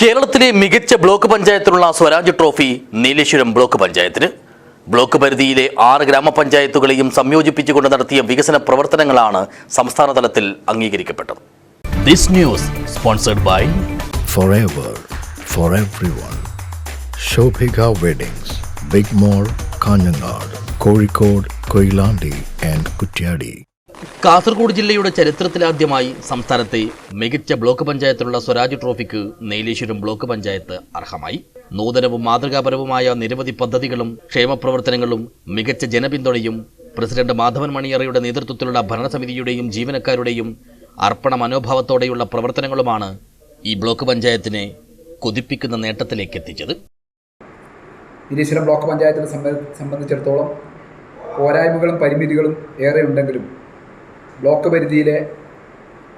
കേരളത്തിലെ മികച്ച ബ്ലോക്ക് പഞ്ചായത്തിനുള്ള സ്വരാജ് ട്രോഫി നീലേശ്വരം ബ്ലോക്ക് പഞ്ചായത്തിന് ബ്ലോക്ക് പരിധിയിലെ ആറ് ഗ്രാമപഞ്ചായത്തുകളെയും സംയോജിപ്പിച്ചുകൊണ്ട് നടത്തിയ വികസന പ്രവർത്തനങ്ങളാണ് സംസ്ഥാന തലത്തിൽ അംഗീകരിക്കപ്പെട്ടത് this news sponsored by forever for everyone. Shobhika Weddings, Big Mall, Kanyanad, Kozhikode, Koilandi and Kutyadi. Kasaragod ജില്ലയുടെ ചരിത്രത്തിലാദ്യമായി സംസ്ഥാനത്തെ മികച്ച ബ്ലോക്ക് പഞ്ചായത്തിലുള്ള സ്വരാജ് ട്രോഫിക്ക് നീലേശ്വരം ബ്ലോക്ക് പഞ്ചായത്ത് അർഹമായി. നൂതനവും മാതൃകാപരവുമായ നിരവധി പദ്ധതികളും ക്ഷേമപ്രവർത്തനങ്ങളും മികച്ച ജനപിന്തുണയും പ്രസിഡന്റ് മാധവൻ മണിയറയുടെ നേതൃത്വത്തിലുള്ള ഭരണസമിതിയുടെയും ജീവനക്കാരുടെയും അർപ്പണ മനോഭാവത്തോടെയുള്ള പ്രവർത്തനങ്ങളുമാണ് ഈ ബ്ലോക്ക് പഞ്ചായത്തിനെ കൊതിപ്പിക്കുന്ന നേട്ടത്തിലേക്ക് എത്തിച്ചത്. നീലേശ്വരം ബ്ലോക്ക് പഞ്ചായത്തിനെ സംബ- സംബന്ധിച്ചിടത്തോളം പോരായ്മകളും പരിമിതികളും ഏറെ ഉണ്ടെങ്കിലും ബ്ലോക്ക് പരിധിയിലെ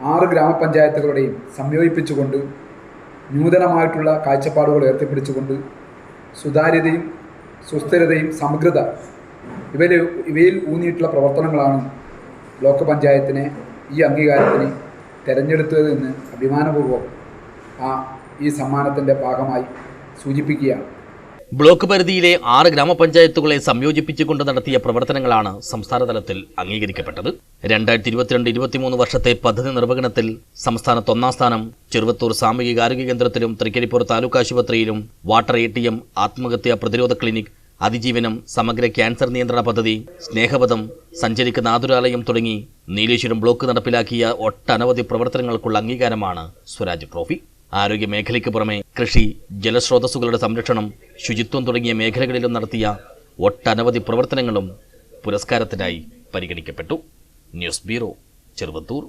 ആറ് ഗ്രാമപഞ്ചായത്തുകളുടെയും സംയോജിപ്പിച്ചുകൊണ്ട് നൂതനമായിട്ടുള്ള കാഴ്ചപ്പാടുകൾ ഉയർത്തിപ്പിടിച്ചുകൊണ്ട് സുതാര്യതയും സുസ്ഥിരതയും സമഗ്രത ഇവയിൽ ഇവയിൽ ഊന്നിയിട്ടുള്ള പ്രവർത്തനങ്ങളാണ് ബ്ലോക്ക് പഞ്ചായത്തിനെ ഈ അംഗീകാരത്തിന് തിരഞ്ഞെടുത്തത് എന്ന് അഭിമാനപൂർവം ആ ഈ സമ്മാനത്തിന്റെ ഭാഗമായി സൂചിപ്പിക്കുകയാണ്. ബ്ലോക്ക് പരിധിയിലെ ആറ് ഗ്രാമപഞ്ചായത്തുകളെ സംയോജിപ്പിച്ചുകൊണ്ട് നടത്തിയ പ്രവർത്തനങ്ങളാണ് സംസ്ഥാനതലത്തിൽ അംഗീകരിക്കപ്പെട്ടത്. രണ്ടായിരത്തി ഇരുപത്തിരണ്ട് ഇരുപത്തിമൂന്ന് വർഷത്തെ പദ്ധതി നിർവഹണത്തിൽ സംസ്ഥാനത്ത് ഒന്നാം സ്ഥാനം ചെറുവത്തൂർ സാമൂഹിക ആരോഗ്യ കേന്ദ്രത്തിലും തൃക്കരിപ്പൂർ താലൂക്ക് ആശുപത്രിയിലും വാട്ടർ എ ടി എം ആത്മഹത്യാ പ്രതിരോധ ക്ലിനിക് അതിജീവനം സമഗ്ര ക്യാൻസർ നിയന്ത്രണ പദ്ധതി സ്നേഹപഥം സഞ്ചരിക്കുന്ന ആതുരാലയം തുടങ്ങി നീലേശ്വരം ബ്ലോക്ക് നടപ്പിലാക്കിയ ഒട്ടനവധി പ്രവർത്തനങ്ങൾക്കുള്ള അംഗീകാരമാണ് സ്വരാജ് ട്രോഫി. ആരോഗ്യ മേഖലയ്ക്ക് പുറമെ കൃഷി ജലസ്രോതസ്സുകളുടെ സംരക്ഷണം ശുചിത്വം തുടങ്ങിയ മേഖലകളിലും നടത്തിയ ഒട്ടനവധി പ്രവർത്തനങ്ങളും പുരസ്കാരത്തിനായി പരിഗണിക്കപ്പെട്ടു. News bureau Cheruvathur.